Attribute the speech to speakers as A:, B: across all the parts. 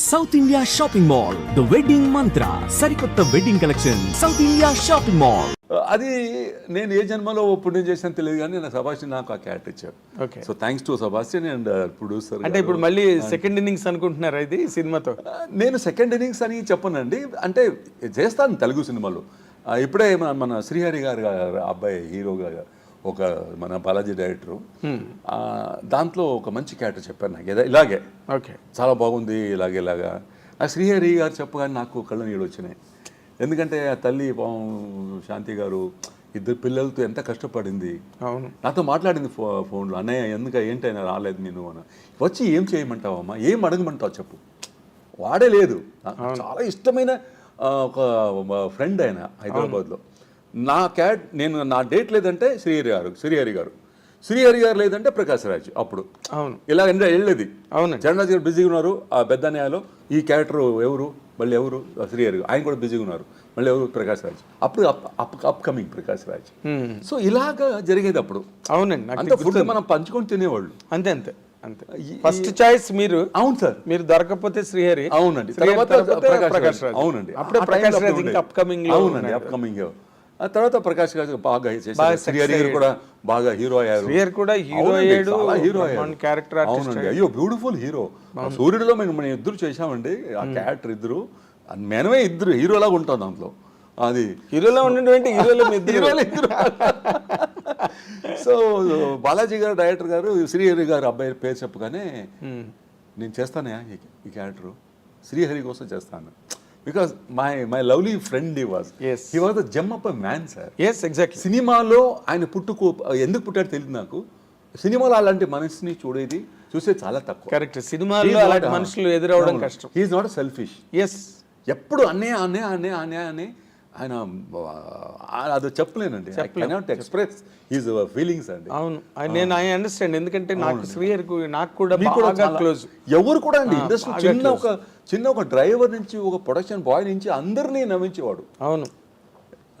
A: South India shopping mall the wedding Mantra సరికొత్త wedding collection south India shopping mall
B: అది నేను ఏ జన్మలో పుణ్యం చేశాను తెలియదు కానీ నా సబాస్టిన్ నాకు ఆ క్యారెక్టర్ ఇచ్చారు
C: okay
B: so thanks to Sebastian and producer
C: అంటే ఇప్పుడు మళ్ళీ సెకండ్ ఇన్నింగ్స్ అనుకుంటున్నారా ఇది సినిమాతో?
B: నేను సెకండ్ ఇన్నింగ్స్ అని చెప్పనండి. అంటే చేస్తాను తెలుగు సినిమాలు. ఇప్పుడే మన- మన శ్రీహరి గారు గారు అబ్బాయి హీరోగా ఒక మన బాలాజీ డైరెక్టరు. ఆ, దాంట్లో ఒక మంచి క్యారెక్టర్ చెప్పారు నాకు. ఇదే- ఇలాగే.
C: ఓకే.
B: చాలా బాగుంది ఇలాగే ఇలాగా. నాకు శ్రీహరి గారు చెప్పగానే నాకు కళ్ళ నీళ్ళు వచ్చినాయి. ఎందుకంటే ఆ తల్లి పాపం శాంతి గారు ఇద్దరు పిల్లలతో ఎంత కష్టపడింది.
C: అవును.
B: నాతో మాట్లాడింది ఫో ఫోన్లో అన్నయ్య ఎందుకు ఏంటైనా రాలేదు నేను అని. వచ్చి ఏం చేయమంటావమ్మా? ఏం అడగమంటావు చెప్పు. వాడే లేదు. చాలా ఇష్టమైన ఆ, ఒక ఫ్రెండ్ ఆయన హైదరాబాద్లో. నా క్యాట్ నేను నా డేట్ లేదంటే శ్రీహరి గారు శ్రీహరి గారు. శ్రీహరి గారు లేదంటే ప్రకాష్ రాజ్ అప్పుడు.
C: అవును.
B: ఇలా వెళ్ళేది
C: అవునండి
B: చరణరాజ్ గారు బిజీగా ఉన్నారు ఆ పెద్ద అన్నయ్యలో ఈ క్యారెక్టర్ ఎవరు? మళ్ళీ ఎవరు? శ్రీహరి ఆయన కూడా బిజీగా ఉన్నారు. మళ్ళీ ఎవరు? ప్రకాష్ రాజ్. అప్పుడు up up upcoming Prakash Raj. So ఇలాగా జరిగేది అప్పుడు.
C: అవునండి
B: అంత ఫుడ్ మనం పంచుకొని తినేవాళ్ళు.
C: అంతే అంతే అంతే. ఫస్ట్ చాయిస్ మీరు.
B: అవును సార్.
C: మీరు దొరకకపోతే శ్రీహరి
B: అవునండి. రాజ్. అవునండి.
C: అప్పుడే రాజ్ ఇంకా
B: ఉండేది.
C: అప్కమింగ్
B: అవునండి. అప్కమింగ్ ఆ తర్వాత ప్రకాష్ రాజ్ బాగా శ్రీహరి గారు. కూడా బాగా హీరో అయ్యారు.
C: శ్రీహరి కూడా
B: అవునండి,
C: అయ్యాడు,
B: హీరో
C: artist
B: అవునండి. అయ్యో బ్యూటిఫుల్ హీరో సూర్యుడిలో మేము మనం ఇద్దరు చేశామండి. ఆ క్యారెక్టర్ ఇద్దరు. మనమే ఇద్దరు. హీరోలాగా ఉంటాం దాంట్లో. అది
C: హీరోలో ఉండే హీరోలో
B: హీరోలు ఇద్దరు. సో బాలాజీ గారు డైరెక్టర్ గారు శ్రీహరి గారు అబ్బాయి పేరు చెప్పగానే నేను చేస్తానే ఈ- ఈ క్యారెక్టర్ శ్రీహరి కోసం చేస్తాను. Because my my lovely friend he was
C: Yes.
B: He was the gem of man sir
C: yes exactly
B: సినిమాలో ఆయన పుట్టుకు ఎందుకు పుట్టాడో తెలియదు నాకు. సినిమాలో అలాంటి మనసుని చూడేది చూసే చాలా తక్కువ.
C: కరెక్ట్ సినిమాల్లో అలాంటి మనుషులు ఎదురవడం కష్టం.
B: హీఈస్ నాట్ సెల్ఫిష్
C: ఎస్
B: ఎప్పుడు అన్నే అన్నే అన్నే అన్నే అని ఆయన అది చెప్పలేనండి. కెనాట్ ఎక్స్ప్రెస్ హీజ్ ఫీలింగ్స్ అండి.
C: అవును. నేను ఐ అండర్స్టాండ్ ఎందుకంటే నాకు శ్రీహరికి నాకు కూడా
B: మీకు
C: బాగా క్లోజ్
B: ఎవరు కూడా అండి ఇండస్ట్రీ చిన్న ఒక చిన్న ఒక డ్రైవర్ నుంచి ఒక ప్రొడక్షన్ బాయ్ నుంచి అందరినీ నవ్వించేవాడు.
C: అవును.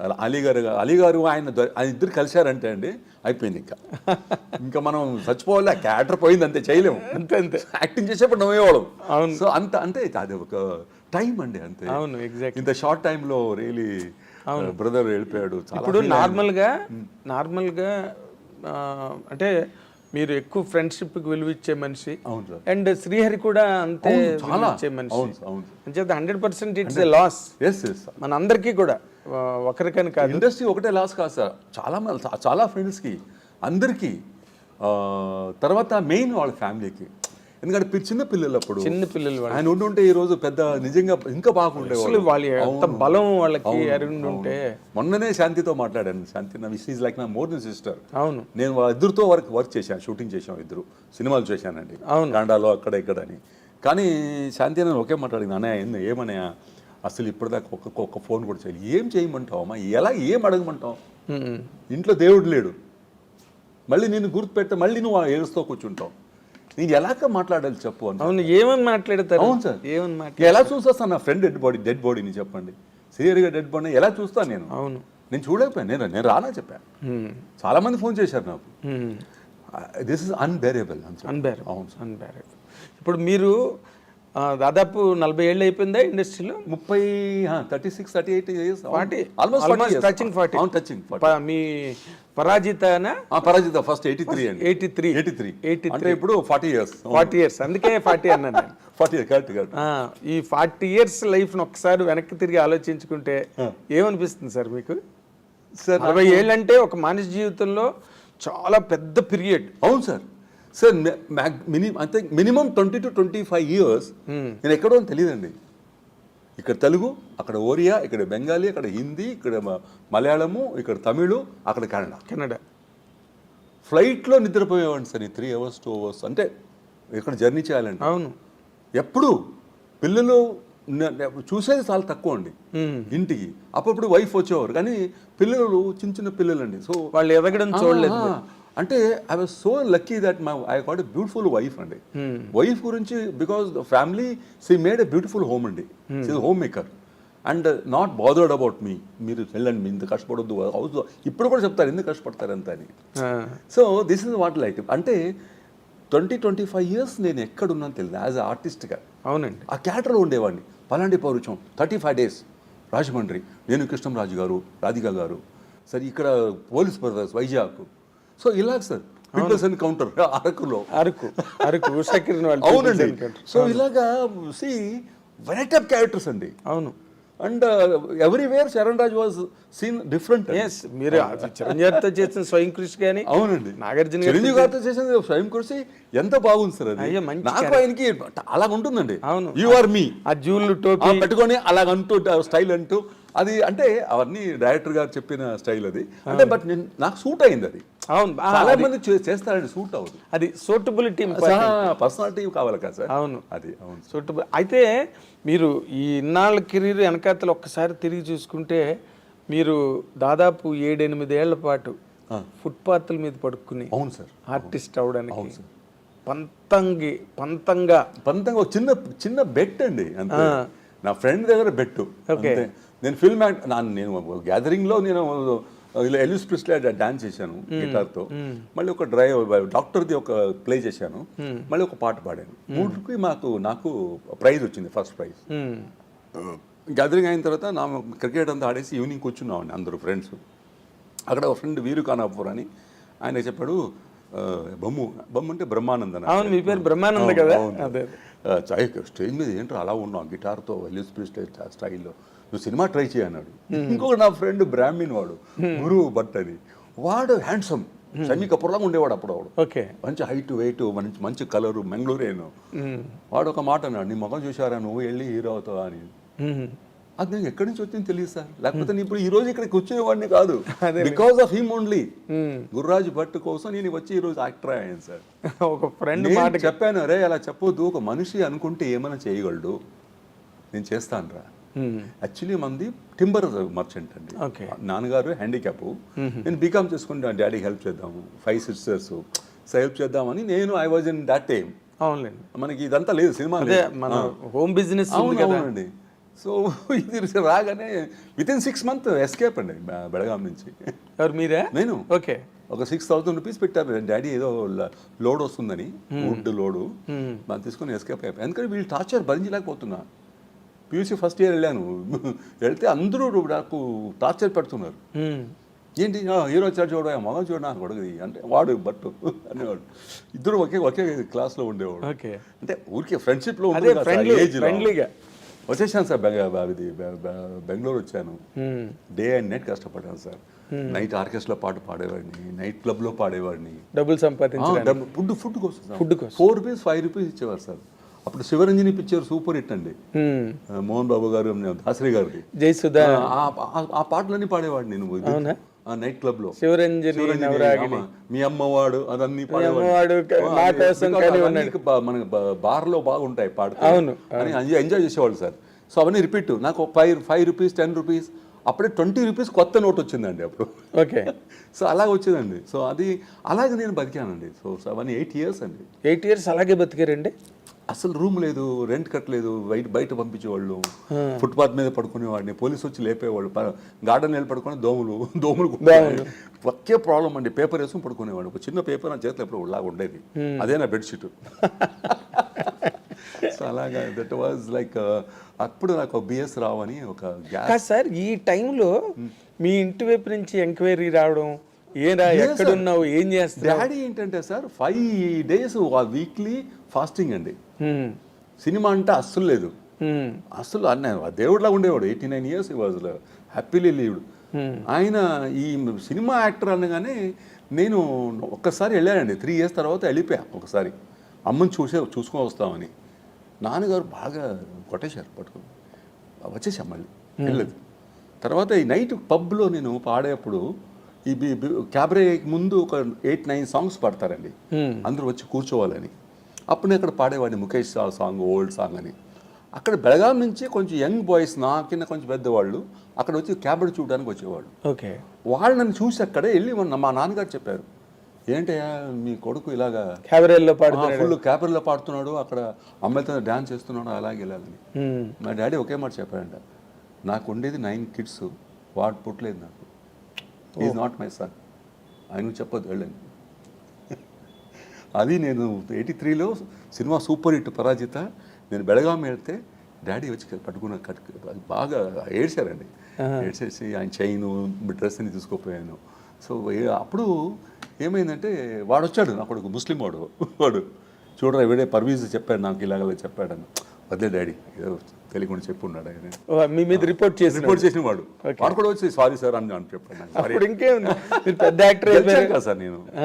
B: అలా అలీ గారు అలీ గారు ఆయన ఆయన ఇద్దరు కలిశారంటే అండి అయిపోయింది ఇంకా. ఇంకా మనం చచ్చిపోవాలి? ఆ క్యారెక్టర్ పోయింది అంతే చేయలేము.
C: అంతే అంతే.
B: యాక్టింగ్ చేసేప్పుడు నవ్వేవాళ్ళం.
C: అవును.
B: సో అంత అంటే అది ఒక టైం అండి అంతే.
C: అవును ఎగ్జాక్ట్
B: ఇంత షార్ట్ టైంలో రియలీ బ్రదర్ వెళ్ళిపోయాడు.
C: ఇప్పుడు నార్మల్గా నార్మల్గా ఆ, అంటే మీరు ఎక్కువ ఫ్రెండ్షిప్కి విలువ ఇచ్చే మనిషి అండ్ శ్రీహరి కూడా అంతే. ఇచ్చే మనిషి. అంచేత hundred percent it's loss.
B: Yes yes
C: మన అందరికీ కూడా ఒకరికని కాదు.
B: ఇండస్ట్రీ ఒకటే లాస్ కాదు సార్. చాలా మంది చాలా ఫ్రెండ్స్కి అందరికీ ఆ, తర్వాత మెయిన్ వాళ్ళ ఫ్యామిలీకి. ఎందుకంటే చిన్న పిల్లలు అప్పుడు
C: చిన్న పిల్లలు
B: ఆయన ఉండుంటే ఈ రోజు పెద్ద నిజంగా ఇంకా బాగుండేవాళ్ళు.
C: అసలు వాళ్ళ ఎంత బలం వాళ్ళకి ఉంటే
B: మొన్ననే శాంతితో మాట్లాడాను. శాంతి నా ఈజ్ లైక్ నా మోర్ దెన్ సిస్టర్
C: అవును.
B: నేను వాళ్ళ ఇద్దరితో వర్క్ వర్క్ చేశాను షూటింగ్ చేశాం ఇద్దరు. సినిమాలు చేశానండి.
C: అవును.
B: కాండాలో అక్కడ ఇక్కడ అని కానీ శాంతి నేను ఒకే మాట్లాడింది అన్నయ్య ఏంది ఏమన్నయ్య? అసలు ఇప్పటిదాకా ఒక్క ఒక్క ఫోన్ కూడా చేయలేదు. ఏం చేయమంటావు అమ్మా? ఎలా ఏం అడగమంటావు. ఇంట్లో దేవుడు లేడు. మళ్ళీ నేను గుర్తుపెడితే మళ్ళీ నువ్వు ఏడుస్తూ కూర్చుంటావు. నేను ఎలాగ మాట్లాడాలి చెప్పు అని
C: అవును ఏమని మాట్లాడతారు?
B: అవును సార్.
C: ఏమని మాట్లాడతారు?
B: ఎలా చూసేస్తాను నా ఫ్రెండ్ డెడ్ బాడీ డెడ్ బాడీని చెప్పండి. సీరియర్గా డెడ్ బాడీని ఎలా చూస్తాను నేను?
C: అవును.
B: నేను చూడలేకపోయాను నేను నేను రానా చెప్పాను. చాలా మంది ఫోన్ చేశారు నాకు. దిస్ ఇస్ అన్బేరబుల్
C: అన్బేరబుల్
B: అవును
C: అన్బేరబుల్ ఇప్పుడు మీరు దాదాపు నలభై ఏళ్ళు అయిపోయిందా ఇండస్ట్రీలో?
B: ముప్పై thirty six thirty eight years
C: forty
B: almost
C: touching forty
B: touching
C: మీ పరాజితనా?
B: పరాజిత ఫస్ట్ ఎయిటీ త్రీ అండి.
C: Eighty three
B: eighty three
C: eighty
B: అంటే ఇప్పుడు ఫార్టీ ఇయర్స్
C: ఫార్టీ ఇయర్స్ అందుకే ఫార్టీ అన్నాను నేను.
B: ఫార్టీ కరెక్ట్ కరెక్ట్
C: ఆ, ఈ ఫార్టీ ఇయర్స్ లైఫ్ను ఒకసారి వెనక్కి తిరిగి ఆలోచించుకుంటే ఏమనిపిస్తుంది సార్ మీకు?
B: సార్
C: నలభై ఏళ్ళు అంటే ఒక మనిషి జీవితంలో చాలా పెద్ద పీరియడ్
B: అవును సార్. సార్ మినిమం అంతే minimum twenty two twenty five years నేను ఎక్కడో అని తెలియదండి. ఇక్కడ తెలుగు అక్కడ ఒరియా ఇక్కడ బెంగాలీ అక్కడ హిందీ ఇక్కడ మలయాళము ఇక్కడ తమిళు అక్కడ కన్నడ.
C: కెనడా
B: ఫ్లైట్లో నిద్రపోయేవాడిని సార్ ఈ త్రీ అవర్స్ టూ అవర్స్ అంటే ఇక్కడ జర్నీ చేయాలంటే
C: అవును.
B: ఎప్పుడు? పిల్లలు చూసేది చాలా తక్కువ అండి. ఇంటికి. అప్పుడప్పుడు వైఫ్ వచ్చేవారు. కానీ పిల్లలు చిన్న చిన్న పిల్లలండి. సో
C: వాళ్ళు ఎదగడం చూడలేదు
B: అంటే I was so lucky that my I got a beautiful wife అండి వైఫ్ గురించి because the family she made a beautiful home అండి home maker and not bothered about me మీరు వెళ్ళండి మీ ఇంత కష్టపడొద్దు. హౌస్ ఇప్పుడు కూడా చెప్తారు ఎందుకు కష్టపడతారు అంత అని. So this is what like అంటే ట్వంటీ ట్వంటీ ఫైవ్ ఇయర్స్ నేను ఎక్కడున్నాను తెలియదు యాజ్ అ ఆర్టిస్ట్గా
C: అవునండి.
B: ఆ క్యాటర్లో ఉండేవాడిని. పలాంటి పౌరుషం థర్టీ ఫైవ్ డేస్ రాజమండ్రి నేను కృష్ణంరాజు గారు రాధిక గారు. సరే ఇక్కడ పోలీస్ బ్రదర్స్ వైజాగ్. సో ఇలాగ సార్ పీపుల్స్ ఎన్కౌంటర్ అరకులో.
C: అరకు. అరకు ఉషకిరణ్ వాళ్ళు
B: అవునండి. సో ఇలాగా సి వెరైటీ ఆఫ్ క్యారెక్టర్స్ అండి.
C: అవును.
B: And everywhere Charan Raj was seen different
C: yes మీరు అది చిరంజీవితో చేసిన స్వయం కృషి కానీ
B: అవునండి.
C: నాగార్జున
B: చిరంజీవి గారితో చేసింది స్వయం కృషి ఎంత బాగుంది సార్ అది. నాకు ఆయనకి అలా ఉంటుందండి.
C: అవును.
B: యు ఆర్ మీ
C: ఆ జూలు టోపీ.
B: పెట్టుకొని అలాగంటూ స్టైల్ అంటూ అది అంటే అవన్నీ డైరెక్టర్ గారు చెప్పిన స్టైల్ అది. అంటే బట్ నేను నాకు సూట్ అయింది అది.
C: అవును.
B: చాలా మంది చేస్తారండి సూట్ అవ్వదు
C: అది సూటబిలిటీ
B: పర్సనాలిటీ కావాలి కదా సార్?
C: అవును.
B: అది అవును.
C: సూటబుల్ అయితే మీరు ఈ ఇన్నాళ్ళ కెరీర్ వెనకాతలు ఒక్కసారి తిరిగి చూసుకుంటే మీరు దాదాపు ఏడెనిమిదేళ్ళ పాటు ఫుట్పాత్ల మీద పడుకుని
B: అవును సార్.
C: ఆర్టిస్ట్ అవడానికి పంతంగి పంతంగా.
B: పంతంగా ఒక చిన్న చిన్న బెట్ అండి అంతే. నా ఫ్రెండ్ దగ్గర బెట్టు నేను ఫిల్మ్ యాక్ట్ నేను గ్యాదరింగ్లో నేను ఇలా ఎలిస్ ప్రిస్లే డాన్స్ చేశాను గిటార్తో మళ్ళీ ఒక డ్రైవర్ డాక్టర్ది ఒక ప్లే చేశాను. మళ్ళీ ఒక పాట పాడాను. మూడుకి మాకు నాకు ప్రైజ్ వచ్చింది ఫస్ట్ ప్రైజ్. గ్యాదరింగ్ అయిన తర్వాత నా క్రికెట్ అంతా ఆడేసి ఈవినింగ్ కూర్చున్నామండి అందరూ ఫ్రెండ్స్. అక్కడ ఒక ఫ్రెండ్ వీరు ఖానాపూర్ అని ఆయన చెప్పాడు బొమ్ము. బొమ్ము అంటే బ్రహ్మానందన్?
C: అవును మీ పేరు బ్రహ్మానంద కదా?
B: చాయ్ స్టేజ్ మీద ఏంటో అలా ఉన్నావు? గిటార్తో ఎలిస్ స్టేజ్ స్టైల్లో. నువ్వు సినిమా ట్రై చేయన్నాడు ఇంకొక నా ఫ్రెండ్ బ్రాహ్మణ్ వాడు గురువు భట్ అని వాడు హ్యాండ్సమ్. షమీ కపూర్లాగా ఉండేవాడు అప్పుడు వాడు.
C: ఓకే.
B: మంచి హైట్ వెయిట్ మంచి మంచి కలరు మెంగళూరేను వాడు ఒక మాట అన్నాడు నీ ముఖం చూసారా నువ్వు వెళ్ళి హీరో అవుతావా? అని. అది నేను ఎక్కడి నుంచి వచ్చింది తెలియదు సార్. లేకపోతే నేను ఇప్పుడు ఈ రోజు ఇక్కడికి వచ్చేవాడిని కాదు. Because of him only. Gurraju Bhat కోసం నేను వచ్చి ఈ రోజు యాక్టర్ అయ్యాను సార్.
C: ఒక ఫ్రెండ్ మాట
B: చెప్పాను రే అలా చెప్పొద్దు. ఒక మనిషి అనుకుంటే ఏమైనా చేయగలడు? నేను చేస్తాను రా. యాక్చువల్లీ మంది టింబర్ మర్చెంట్ అండి. నాన్నగారు హ్యాండిక్యాప్ నేను బీకామ్ చేసుకుంటే డాడీకి హెల్ప్ చేద్దాము. ఫైవ్ సిస్టర్స్ సో హెల్ప్ చేద్దామని నేను I was in that time
C: అవునులేండి.
B: మనకి ఇదంతా లేదు సినిమా.
C: మన హోమ్ బిజినెస్
B: అవునండి సో ఇది రాగానే with in six month escape అండి బె- బెళగాం నుంచి.
C: ఎవరు మీరే?
B: నేను.
C: ఓకే.
B: ఒక సిక్స్ థౌసండ్ రూపీస్ పెట్టారు డాడీ ఏదో లోడ్ వస్తుందని వుడ్ లోడు. దాన్ని తీసుకొని ఎస్కేప్ అయిపోయి. ఎందుకంటే వీళ్ళు టార్చర్ భరించలేకపోతున్నా. పీయూసీ ఫస్ట్ ఇయర్ వెళ్ళాను. వెళ్తే అందరూ నాకు టార్చర్ పెడుతున్నారు.
C: ఉమ్,
B: ఏంటి? హీరో వచ్చాడు చూడ మగం చూడ నాకు కొడుకుది అంటే వాడు బట్టు అనేవాడు. ఇద్దరు ఒకే ఒకే క్లాస్లో ఉండేవాడు.
C: ఓకే.
B: అంటే ఊరికే ఫ్రెండ్షిప్లో
C: friendlyగా.
B: వచ్చేసాను సార్ ఇది బెంగళూరు వచ్చాను. డే అండ్ నైట్ కష్టపడ్డాను సార్. నైట్ ఆర్కెస్ట్రా పాట పాడేవాడిని నైట్ క్లబ్లో పాడేవాడిని.
C: డబ్బులు సంపాదించడానికి.
B: ఫుడ్ ఫుడ్ కోసం
C: కోసం.
B: ఫోర్ రూపీస్ ఫైవ్ రూపీస్ ఇచ్చేవారు సార్. అప్పుడు శివరంజని పిక్చర్ సూపర్ హిట్ అండి. మోహన్ బాబు గారు దాసరి గారిది.
C: జయసుధా
B: ఆ, పాటలన్నీ పాడేవాడిని నేను? ఆ నైట్ క్లబ్లో.
C: శివరంజని నవరాగిని
B: మీ అమ్మవాడు అదన్నీ
C: అమ్మవాడు క- మా కోసం కానీ ఉన్నాడు.
B: మన బార్లో బాగుంటాయి పాడుతూ
C: అవును,
B: అని ఎంజాయ్ చేసేవాళ్ళు సార్. సో అవన్నీ రిపీట్ నాకు five five rupees ten rupees అప్పుడే ట్వంటీ రూపీస్ కొత్త నోట్ వచ్చిందండి అప్పుడు.
C: ఓకే.
B: సో అలాగ వచ్చిందండి. సో అది అలాగే నేను బతికానండి. సో అవన్నీ ఎయిట్ ఇయర్స్ అండి.
C: ఎయిట్ ఇయర్స్ అలాగే బతికారండి?
B: అసలు రూమ్ లేదు రెంట్ కట్టలేదు బయట బయట పంపించేవాళ్ళు ఫుట్పాత్ మీద పడుకునేవాడిని పోలీసు వచ్చి లేపేవాళ్ళు గార్డెన్ వెళ్ళి పడుకొని దోమలు దోమలు. ఒకే ప్రాబ్లం అండి పేపర్ వేసుకుని పడుకునేవాడు ఒక చిన్న పేపర్ నా చేతిలో ఎప్పుడు లాగా ఉండేది. అదే నా బెడ్షీట్ సో అలాగా దట్ వాజ్ లైక్ అప్పుడు నాకు బిఎస్ రావు అని ఒక
C: సార్ ఈ టైంలో మీ ఇంటి వైపు నుంచి ఎంక్వైరీ రావడం ఎక్కడున్నావు? ఏం చేస్తావు
B: డాడీ ఏంటంటే sir five days weekly fasting అండి. సినిమా అంటే అస్సలు లేదు.
C: ఉమ్,
B: అసలు అన్న దేవుడిలా ఉండేవాడు. Eighty nine years was happily lived ఆయన ఈ సినిమా యాక్టర్ అనగానే నేను ఒక్కసారి వెళ్ళానండి. త్రీ ఇయర్స్ తర్వాత వెళ్ళిపోయా ఒకసారి. అమ్మని చూసే చూసుకొని వస్తామని. నాన్నగారు బాగా కొట్టేశారు పట్టుకుని. వచ్చేసాం మళ్ళీ. వెళ్ళలేదు. తర్వాత ఈ నైట్ పబ్లో నేను పాడేటప్పుడు ఈ క్యాబరే ముందు ఒక ఎయిట్ నైన్ సాంగ్స్ పాడతారండి. అందరూ వచ్చి కూర్చోవాలని. అప్పుడు నేను అక్కడ పాడేవాడిని ముఖేష్ సాంగ్ ఓల్డ్ సాంగ్ అని. అక్కడ బెళగాం నుంచి కొంచెం యంగ్ బాయ్స్ నా కింద కొంచెం పెద్దవాళ్ళు అక్కడ వచ్చి క్యాబరెట్ చూడడానికి వచ్చేవాళ్ళు.
C: ఓకే.
B: వాళ్ళు నన్ను చూసి అక్కడే వెళ్ళి మొన్న మా నాన్నగారు చెప్పారు ఏంటయ్యా మీ కొడుకు ఇలాగా
C: క్యాబరేల్లో పాడుతున్నాడు.
B: ఫుల్ క్యాబర్లో పాడుతున్నాడు అక్కడ అమ్మాయితో డ్యాన్స్ చేస్తున్నాడు అలాగే వెళ్ళాలని. మా డాడీ ఒకే మాట చెప్పాడంట నాకు ఉండేది నైన్ కిడ్స్ వాడు పుట్టలేదు నాకు. ఈజ్ నాట్ మై సన్ ఆయన చెప్పొద్దు వెళ్ళండి. అది నేను ఎయిటీ త్రీలో సినిమా సూపర్ హిట్ పరాజిత. నేను బెళగాం వెళ్తే డాడీ వచ్చి పట్టుకున్న కట్టు అది బాగా ఏడ్చారండి. ఏడ్చేసి ఆయన చైన్ డ్రెస్ అని తీసుకుపోయాను. సో అప్పుడు ఏమైందంటే వాడు వచ్చాడు నా కొడుకు ముస్లిం వాడు. వాడు చూడరా వీడే పర్వీజ్ చెప్పాడు నాకు ఇలాగ చెప్పాడని. వద్దే డాడీ ఏదో తెలియకుండా చెప్పున్నాడు ఆయన.
C: ఓ, మీ మీద రిపోర్ట్ చేసి
B: రిపోర్ట్ చేసిన వాడు వాడు కూడా వచ్చి సారీ సార్ అని అని చెప్పాడు
C: మీరు పెద్ద యాక్టర్
B: సార్ నేను.